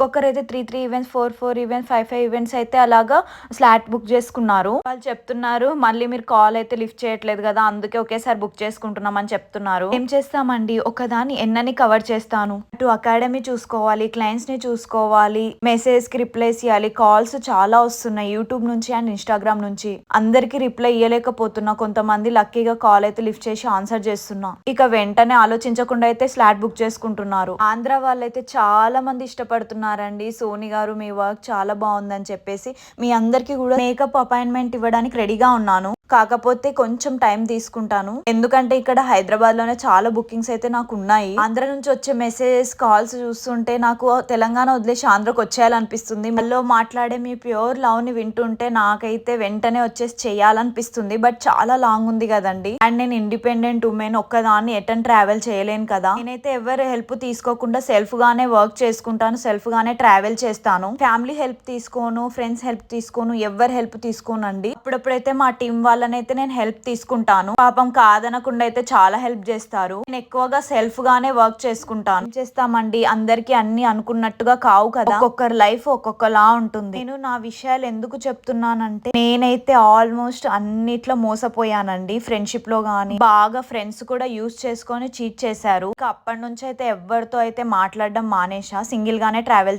ఒక్కొక్కరు అయితే three three events four four events five five events అయితే అలాగా స్లాట్ బుక్ చేసుకున్నారు. వాళ్ళు చెప్తున్నారు మళ్ళీ మీరు కాల్ అయితే లిఫ్ట్ చేయట్లేదు కదా అందుకే ఒకేసారి బుక్ చేసుకుంటున్నాం అని చెప్తున్నారు. ఏం చేస్తామండి? ఒకదాన్ని ఎన్నని కవర్ చేస్తాను? అటు అకాడమీ చూసుకోవాలి క్లయింట్స్ని చూసుకోవాలి మెసేజ్కి రిప్లై చేయాలి కాల్స్ చాలా వస్తున్నాయి యూట్యూబ్ నుంచి అండ్ ఇన్స్టాగ్రామ్ నుంచి. అందరికి రిప్లై ఇవ్వలేకపోతున్నా కొంతమంది లక్కీగా కాల్ అయితే లిఫ్ట్ చేసి ఆన్సర్ చేస్తున్నా. ఇక వెంటనే ఆలోచించకుండా అయితే స్లాట్ బుక్ చేసుకుంటున్నారు. ఆంధ్ర వాళ్ళైతే చాలా మంది ఇష్టపడుతున్నారు. ఇష్టపడుతున్నారండి సోని గారు మీ వర్క్ చాలా బాగుందని చెప్పేసి మీ అందరికీ కూడా మేకప్ అపాయింట్మెంట్ ఇవ్వడానికి రెడీగా ఉన్నాను. కాకపోతే కొంచెం టైం తీసుకుంటాను. ఎందుకంటే ఇక్కడ హైదరాబాద్లోనే చాలా బుకింగ్స్ అయితే నాకు ఉన్నాయి. ఆంధ్ర నుంచి వచ్చే మెసేజెస్ కాల్స్ చూస్తుంటే నాకు తెలంగాణ వదిలేసి ఆంధ్రకు వచ్చేయాలనిపిస్తుంది. మళ్ళీ మాట్లాడే మీ ప్యూర్ లవ్ని వింటుంటే నాకైతే వెంటనే వచ్చేసి చేయాలనిపిస్తుంది. బట్ చాలా లాంగ్ ఉంది కదండి. అండ్ నేను ఇండిపెండెంట్ ఉమెన్ ఒక్కదాన్ని ఎటన్ ట్రావెల్ చేయలేను కదా. నేనైతే ఎవరు హెల్ప్ తీసుకోకుండా సెల్ఫ్ గానే వర్క్ చేసుకుంటాను. సెల్ఫ్ గానే ట్రావెల్ చేస్తాను. ఫ్యామిలీ హెల్ప్ తీసుకోను ఫ్రెండ్స్ హెల్ప్ తీసుకోను ఎవరు హెల్ప్ తీసుకోనండి. అప్పుడప్పుడైతే మా టీం వాళ్ళనైతే నేను హెల్ప్ తీసుకుంటాను. పాపం కాదనకుండా అయితే చాలా హెల్ప్ చేస్తారు. నేను ఎక్కువగా సెల్ఫ్ గానే వర్క్ చేసుకుంటాను. చేస్తామండి? అందరికి అన్ని అనుకున్నట్టుగా కావు కదా. ఒక్కొక్కరి లైఫ్ ఒక్కొక్కలా ఉంటుంది. నేను నా విషయాలు ఎందుకు చెప్తున్నానంటే నేనైతే ఆల్మోస్ట్ అన్నిట్లో మోసపోయానండి. ఫ్రెండ్షిప్లో గానీ బాగా ఫ్రెండ్స్ కూడా యూస్ చేసుకొని చీట్ చేశారు. ఇక అప్పటి నుంచి అయితే ఎవరితో అయితే మాట్లాడడం మానేసా సింగిల్ గానే ట్రావెల్